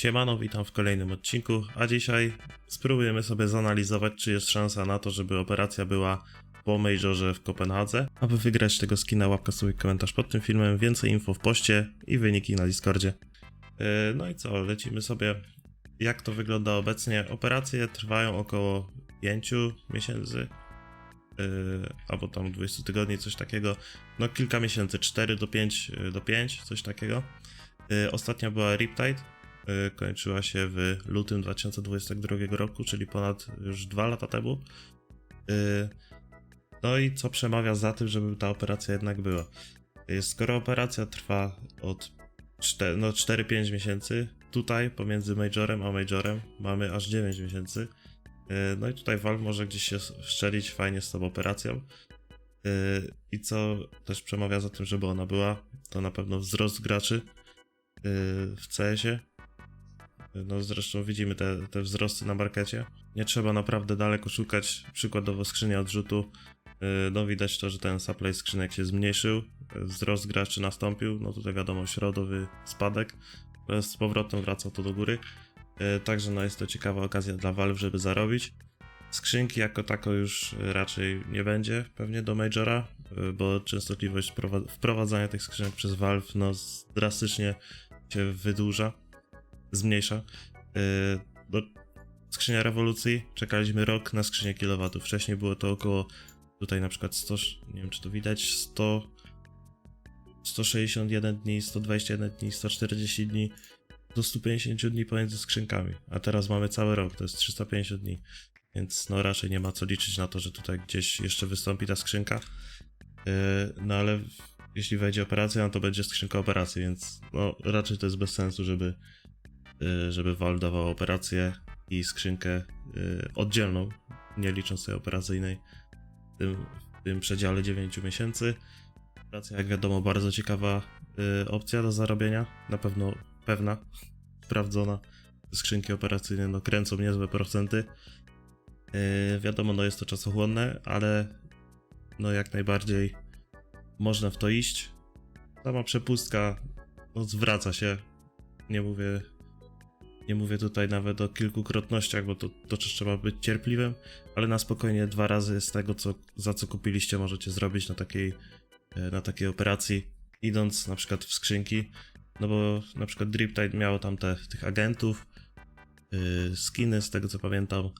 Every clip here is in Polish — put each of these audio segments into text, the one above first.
Siemano, witam w kolejnym odcinku, a dzisiaj spróbujemy sobie zanalizować, czy jest szansa na to, żeby operacja była po Majorze w Kopenhadze. Aby wygrać tego skina, łapka sobie komentarz pod tym filmem, więcej info w poście i wyniki na Discordzie. Yy, No i co, lecimy sobie. Jak to wygląda obecnie? Operacje trwają około 5 miesięcy, yy, albo tam 20 tygodni, coś takiego. No kilka miesięcy, 4 do 5, yy, do 5 coś takiego. Ostatnia była Riptide, kończyła się w lutym 2022 roku, czyli ponad już dwa lata temu. Y, No i co przemawia za tym, żeby ta operacja jednak była? Y, Skoro operacja trwa od 4, no 4-5 miesięcy, tutaj pomiędzy Majorem a Majorem mamy aż 9 miesięcy. Y, No i tutaj Valve może gdzieś się szczelić fajnie z tą operacją. Y, I co też przemawia za tym, żeby ona była, to na pewno wzrost graczy y, w CS-ie. No zresztą widzimy te, te wzrosty na markecie. Nie trzeba naprawdę daleko szukać. Przykładowo skrzynia odrzutu. Yy, No widać to, że ten supply skrzynek się zmniejszył. Wzrost graczy nastąpił. No tutaj wiadomo środowy spadek. Z powrotem wraca to do góry. Yy, Także no jest to ciekawa okazja dla Valve, żeby zarobić. Skrzynki jako tako już raczej nie będzie pewnie do Majora, yy, bo częstotliwość wprowa- wprowadzania tych skrzynek przez Valve no drastycznie się wydłuża zmniejsza. Yy, skrzynia rewolucji czekaliśmy rok na skrzynię kilowatów. Wcześniej było to około tutaj na przykład 100, nie wiem czy to widać, 100 161 dni, 121 dni, 140 dni do 150 dni pomiędzy skrzynkami, a teraz mamy cały rok, to jest 350 dni. Więc no raczej nie ma co liczyć na to, że tutaj gdzieś jeszcze wystąpi ta skrzynka. Yy, no ale jeśli wejdzie operacja, no to będzie skrzynka operacji, więc no raczej to jest bez sensu, żeby żeby Valve dawał operację i skrzynkę y, oddzielną, nie licząc tej operacyjnej, w tym, w tym przedziale 9 miesięcy. Operacja, jak wiadomo, bardzo ciekawa y, opcja do zarobienia, na pewno pewna, sprawdzona. Skrzynki operacyjne no, kręcą niezłe procenty. Y, wiadomo, no jest to czasochłonne, ale no jak najbardziej można w to iść. Sama przepustka no, zwraca się. Nie mówię nie mówię tutaj nawet o kilkukrotnościach, bo to, to trzeba być cierpliwym, ale na spokojnie dwa razy z tego, co, za co kupiliście, możecie zrobić na takiej, e, na takiej operacji, idąc na przykład w skrzynki. No bo na przykład Driptide miało tam te, tych agentów, yy, skiny, z tego co pamiętam.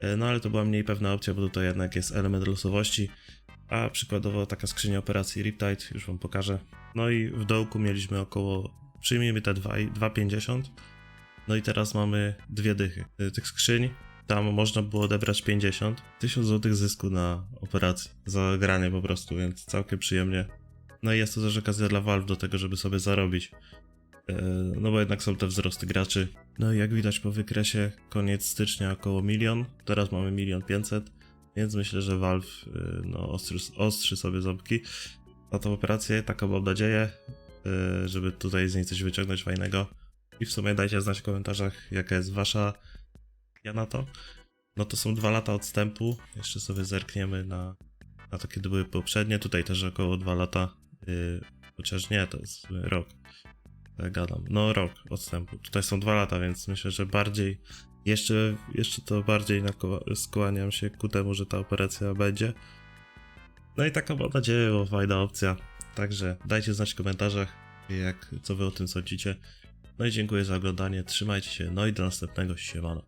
E, No ale to była mniej pewna opcja, bo tutaj jednak jest element losowości. A przykładowo taka skrzynia operacji Riptide, już wam pokażę. No i w dołku mieliśmy około, przyjmijmy te dwa- 2,50. No i teraz mamy dwie dychy y, tych skrzyń. Tam można było odebrać 50. 1000 zł zysku na operacji. Za granie po prostu, więc całkiem przyjemnie. No i jest to też okazja dla Valve do tego, żeby sobie zarobić. Yy, No bo jednak są te wzrosty graczy. No i jak widać po wykresie, koniec stycznia około milion. Teraz mamy milion 500. Więc myślę, że Valve yy, no, ostrzy, ostrzy sobie ząbki na tą operację. Taką mam nadzieję, yy, żeby tutaj z niej coś wyciągnąć fajnego. I w sumie dajcie znać w komentarzach, jaka jest wasza ja na to. No to są dwa lata odstępu. Jeszcze sobie zerkniemy na, na to, kiedy były poprzednie. Tutaj też około dwa lata. Yy, chociaż nie, to jest rok. Tak gadam. No rok odstępu. Tutaj są dwa lata, więc myślę, że bardziej jeszcze, jeszcze to bardziej skłaniam się ku temu, że ta operacja będzie. No i taką mam nadzieję, bo fajna opcja. Także dajcie znać w komentarzach, jak, co wy o tym sądzicie. No i dziękuję za oglądanie, trzymajcie się, no i do następnego, siemano.